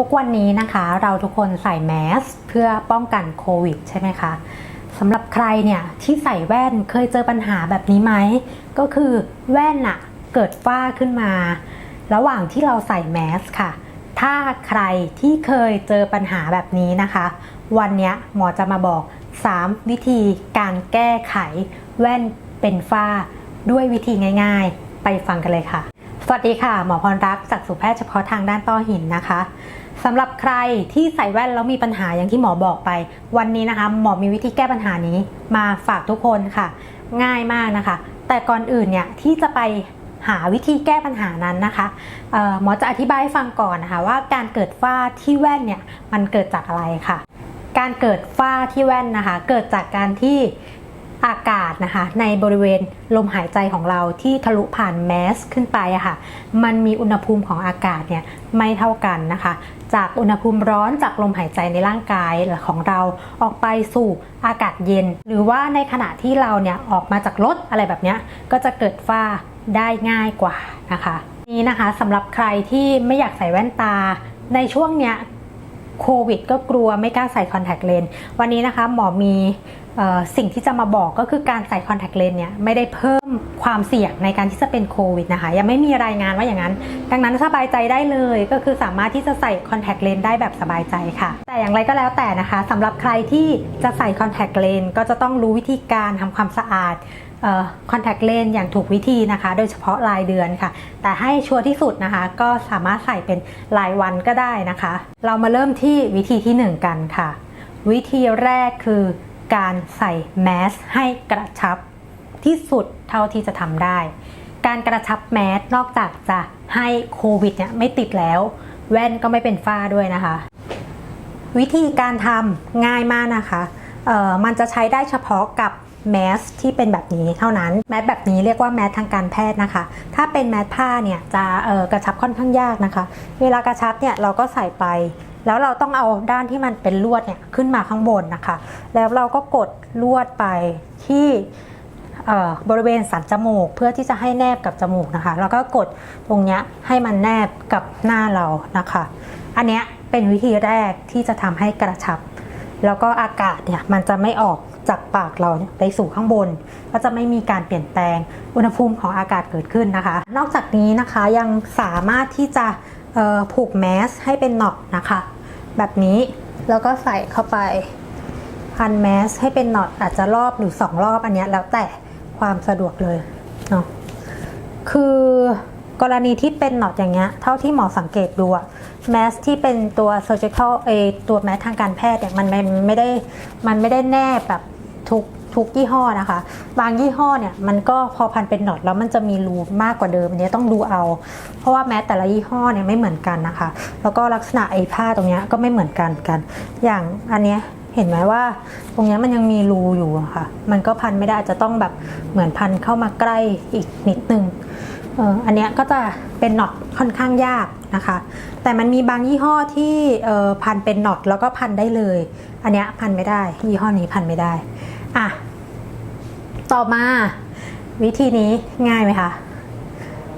ทุกวันนี้นะคะเราทุกคนใส่แมสเพื่อป้องกันโควิดใช่ไหมคะสำหรับใครเนี่ยที่ใส่แว่นเคยเจอปัญหาแบบนี้ไหม ก็คือแว่นอะเกิดฝ้าขึ้นมา ระหว่างที่เราใส่แมสค่ะ ถ้าใครที่เคยเจอปัญหาแบบนี้นะคะ วันนี้หมอจะมาบอก 3 วิธีการแก้ไข แว่นเป็นฝ้าด้วยวิธีง่าย ๆ ไปฟังกันเลยค่ะ สวัสดีค่ะ หมอพรรักจากสุแพทย์เฉพาะทางด้านต้อหินนะคะสำหรับใครที่ใส่แว่นแล้วมีปัญหาอย่างที่หมอบอกไป วันนี้นะคะ หมอมีวิธีแก้ปัญหานี้มาฝากทุกคนค่ะ ง่ายมากนะคะ แต่ก่อนอื่นเนี่ยที่จะไปหาวิธีแก้ปัญหานั้นนะคะหมอจะอธิบายให้ฟังก่อนนะคะว่าการเกิดฝ้าที่แว่นเนี่ยมันเกิดจากอะไรค่ะ การเกิดฝ้าที่แว่นนะคะ เกิดจากการที่ อากาศนะคะในบริเวณลมหายใจของเราที่ทะลุผ่านแมสขึ้นไปอะค่ะ มันมีอุณหภูมิของอากาศเนี่ยไม่เท่ากันนะคะ จากอุณหภูมิร้อนจากลมหายใจในร่างกายของเราออกไปสู่อากาศเย็น หรือว่าในขณะที่เราเนี่ยออกมาจากรถอะไรแบบเนี้ยก็จะเกิดฝ้าได้ง่ายกว่านะคะนี้นะคะสำหรับใครที่ไม่อยากใส่แว่นตาในช่วงเนี้ยโควิดก็กลัวไม่กล้าใส่คอนแทคเลนส์วันนี้นะคะหมอมี สิ่งที่จะมาบอกก็คือการใส่คอนแทคเลนส์เนี่ยไม่ได้เพิ่มความเสี่ยงในการที่จะเป็นโควิดนะคะยังไม่มีรายงานว่าอย่างนั้น ดังนั้นสบายใจได้เลยก็คือสามารถที่จะใส่คอนแทคเลนส์ได้แบบสบายใจค่ะ แต่อย่างไรก็แล้วแต่นะคะสำหรับใครที่จะใส่คอนแทคเลนส์ก็จะต้องรู้วิธีการทำความสะอาดคอนแทคเลนส์อย่างถูกวิธีนะคะ โดยเฉพาะรายเดือนค่ะ แต่ให้ชัวร์ที่สุดนะคะ ก็สามารถใส่เป็นรายวันก็ได้นะคะ เรามาเริ่มที่วิธีที่ 1 กันค่ะ วิธีแรกคือ การใส่แมสให้กระชับที่สุดเท่าที่จะทำได้ การกระชับแมสนอกจากจะให้โควิดเนี่ยไม่ติดแล้ว แว่นก็ไม่เป็นฝ้าด้วยนะคะ วิธีการทำง่ายมากนะคะเอ่อมันจะใช้ได้เฉพาะกับแมสที่เป็นแบบนี้เท่านั้นแมสแบบนี้เรียกว่าแมสทางการแพทย์นะคะ ถ้าเป็นแมสผ้าเนี่ยจะกระชับค่อนข้างยากนะคะ เวลากระชับเนี่ยเราก็ใส่ไป แล้วเราต้องเอาด้านที่มันเป็นลวดเนี่ยขึ้นมาข้างบนนะคะ แล้วเราก็กดลวดไปที่บริเวณสันจมูกเพื่อที่จะให้แนบกับจมูกนะคะ แล้วก็กดตรงเนี้ยให้มันแนบกับหน้าเรานะคะ อันเนี้ยเป็นวิธีแรกที่จะทำให้กระชับ แล้วก็อากาศเนี่ยมันจะไม่ออกจากปากเราไปสู่ข้างบน ก็จะไม่มีการเปลี่ยนแปลงอุณหภูมิของอากาศเกิดขึ้นนะคะ นอกจากนี้นะคะยังสามารถที่จะผูกแมสให้เป็นหนอตนะคะ แบบนี้ แล้วก็ใส่เข้าไปพันแมสให้เป็นน็อตอาจจะรอบหรือสองรอบอันเนี้ยแล้วแต่ความสะดวกเลยเนาะคือกรณีที่เป็นหนอดอย่างเงี้ย เท่าที่หมอสังเกตดูอะแมสที่เป็นตัว surgical เอตัวแมสทางการแพทย์เนี่ยมันไม่ไม่ได้มันไม่ได้แน่แบบทุก ทุกยี่ห้อนะคะ บางยี่ห้อเนี่ยมันก็พอพันเป็นหนอดแล้วมันจะมีรูมากกว่าเดิมอันนี้ต้องดูเอา เพราะว่าแมสแต่ละยี่ห้อเนี่ยไม่เหมือนกันนะคะ แล้วก็ลักษณะไอ้ผ้าตรงเนี้ยก็ไม่เหมือนกันกัน อย่างอันเนี้ยเห็นไหมว่าตรงเนี้ยมันยังมีรูอยู่ะค่ะ มันก็พันไม่ได้จะต้องแบบเหมือนพันเข้ามาใกล้อีกนิดนึงอออันเนี้ยก็จะเป็นน็อตค่อนข้างยากนะคะ แต่มันมีบางยี่ห้อที่พันเป็นน็อตแล้วก็พันได้เลย อันเนี้ยพันไม่ได้ ยี่ห้อนี้พันไม่ได้ อะ ต่อมาวิธีนี้ง่ายไหมคะ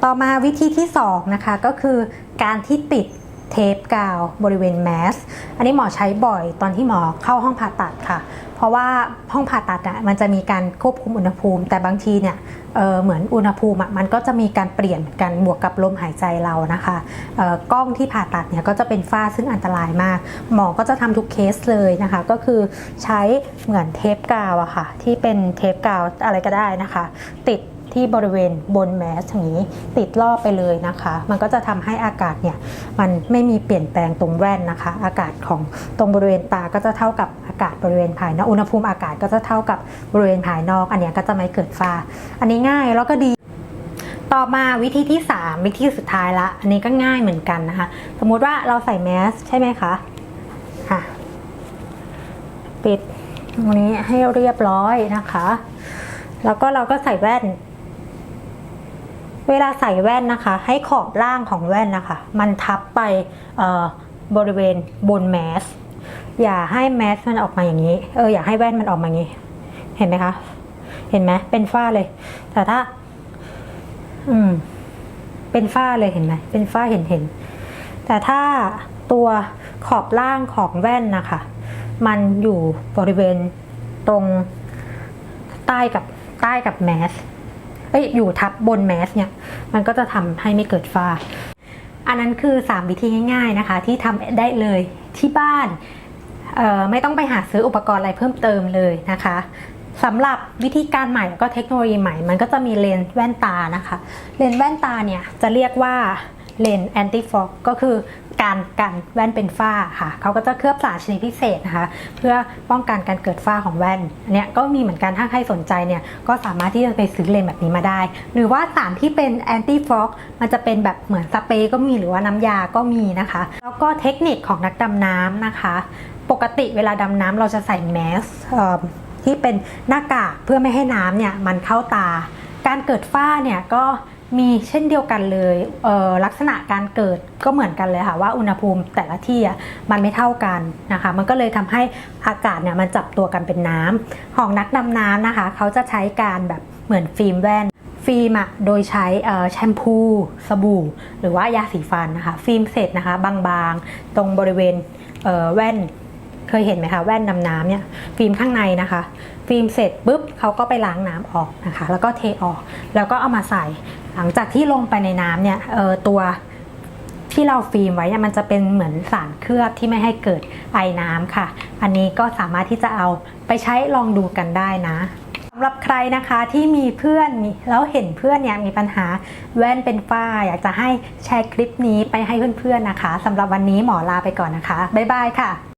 ต่อมาวิธีที่สองนะคะก็คือการที่ติด เทปกาวบริเวณแมส อันนี้หมอใช้บ่อยตอนที่หมอเข้าห้องผ่าตัดค่ะ เพราะว่าห้องผ่าตัดอะมันจะมีการควบคุมอุณหภูมิ แต่บางทีเนี่ยเออเหมือนอุณหภูมิอะมันก็จะมีการเปลี่ยนกันบวกกับลมหายใจเรานะคะเอ่อกล้องที่ผ่าตัดเนี่ยก็จะเป็นฝ้าซึ่งอันตรายมาก หมอก็จะทำทุกเคสเลยนะคะ ก็คือใช้เหมือนเทปกาวอะค่ะที่เป็นเทปกาวอะไรก็ได้นะคะ ติด ที่บริเวณบนแมสอย่างนี้ติดรอไปเลยนะคะ มันก็จะทำให้อากาศเนี่ยมันไม่มีเปลี่ยนแปลงตรงแว่นนะคะ อากาศของตรงบริเวณตาก็จะเท่ากับอากาศบริเวณภายนอกอุณหภูมิอากาศก็จะเท่ากับบริเวณภายนอก อันนี้ก็จะไม่เกิดฟ้า อันนี้ง่ายแล้วก็ดีต่อมาวิธีที่ 3 วิธีสุดท้ายละ อันนี้ก็ง่ายเหมือนกันนะคะ สมมุติว่าเราใส่แมสใช่ไหมคะค่ะปิดตรงนี้ให้เรียบร้อยนะคะ แล้วก็เราก็ใส่แว่น เวลาใส่แว่นนะคะ ให้ขอบล่างของแว่นนะคะ มันทับไปบริเวณบนแมส อย่าให้แมสมันออกมาอย่างนี้ เอออย่าให้แว่นมันออกมาอย่างนี้ เห็นไหมคะ เห็นไหมเป็นฝ้าเลย แต่ถ้า อืม เป็นฝ้าเลยเห็นไหมเป็นฝ้าเห็นเห็น แต่ถ้าตัวขอบล่างของแว่นนะคะ มันอยู่บริเวณตรงใต้กับใต้กับแมส เอ้ยอยู่ทับบนแมสเนี่ยมันก็จะทำให้ไม่เกิดฝ้า อันนั้นคือ 3 วิธีง่ายๆนะคะ ที่ทำได้เลยที่บ้านไม่ต้องไปหาซื้ออุปกรณ์อะไรเพิ่มเติมเลยนะคะสำหรับวิธีการใหม่ก็เทคโนโลยีใหม่ มันก็จะมีเลนส์แว่นตานะคะ เลนส์แว่นตาเนี่ยจะเรียกว่า เลนแอนตี้ฟอกก็คือการกันแว่นเป็นฝ้าค่ะเขาก็จะเคลือบสารชนิดพิเศษนะคะ เพื่อป้องกันการเกิดฝ้าของแว่นอันเนี้ยก็มีเหมือนกันถ้าใครสนใจเนี่ยก็สามารถที่จะไปซื้อเลนแบบนี้มาได้ หรือว่าสารที่เป็นแอนตี้ฟอกมันจะเป็นแบบเหมือนสเปรย์ก็มีหรือว่าน้ำยาก็มีนะคะ แล้วก็เทคนิคของนักดำน้ำนะคะ ปกติเวลาดำน้ำเราจะใส่แมสที่เป็นหน้ากากเพื่อไม่ให้น้ำเนี่ยมันเข้าตา การเกิดฝ้าเนี่ยก็ มีเช่นเดียวกันเลยเลักษณะการเกิดก็เหมือนกันเลยค่ะว่าอุณหภูมิแต่ละที่มันไม่เท่ากันนะคะ มันก็เลยทำให้อากาศเนี่ยมันจับตัวกันเป็นน้ำของนักดำน้ำนะคะ เขาจะใช้การแบบเหมือนฟิล์มแว่น ฟิล์มอะโดยใช้แชมพู สบู่ หรือว่ายาสีฟันนะคะ ฟิล์มเสร็จนะคะ บางๆ ตรงบริเวณเแว่นเคยเห็นไหมคะแว่นดำน้ำเนี่ยฟิล์มข้างในนะคะ ฟิล์มเสร็จปุ๊บเขาก็ไปล้างน้ำออกนะคะ แล้วก็เทออก แล้วก็เอามาใส่ หลังจากที่ลงไปในน้ำเนี่ยเออตัวที่เราฟิล์มไว้เนี่ยมันจะเป็นเหมือนสารเคลือบที่ไม่ให้เกิดไอน้ำค่ะ อันนี้ก็สามารถที่จะเอาไปใช้ลองดูกันได้นะสำหรับใครนะคะที่มีเพื่อนแล้วเห็นเพื่อนเนี่ยมีปัญหาแว่นเป็นฝ้า อยากจะให้แชร์คลิปนี้ไปให้เพื่อนๆนะคะสำหรับวันนี้หมอลาไปก่อนนะคะ บ๊ายบายค่ะ